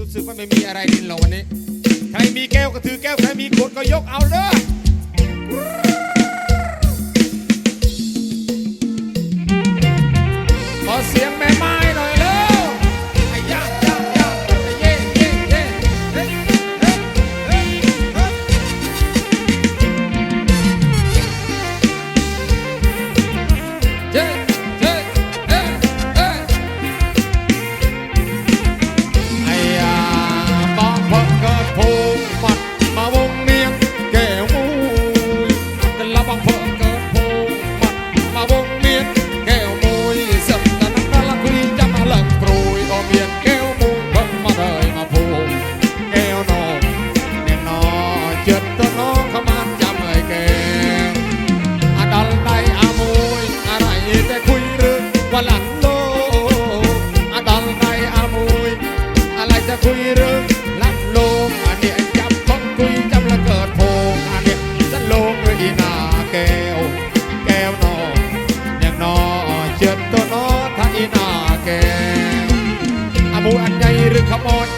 รู้สึกว่าไม่มีอะไรดินหรอกวันนี้ ใครมีแก้วก็ถือแก้ว ใครมีขวดก็ยกเอาเลย คุยเรื่องลักลงอันนี้จับต้องคุยจำละเกิดโพงอันนี้ยสลงเลยอีนาแก้ว แก้วนอเนี่ยนอเชิดตัวนอท่าอีนาแก้วอมูอันใหญ่หรือขมอด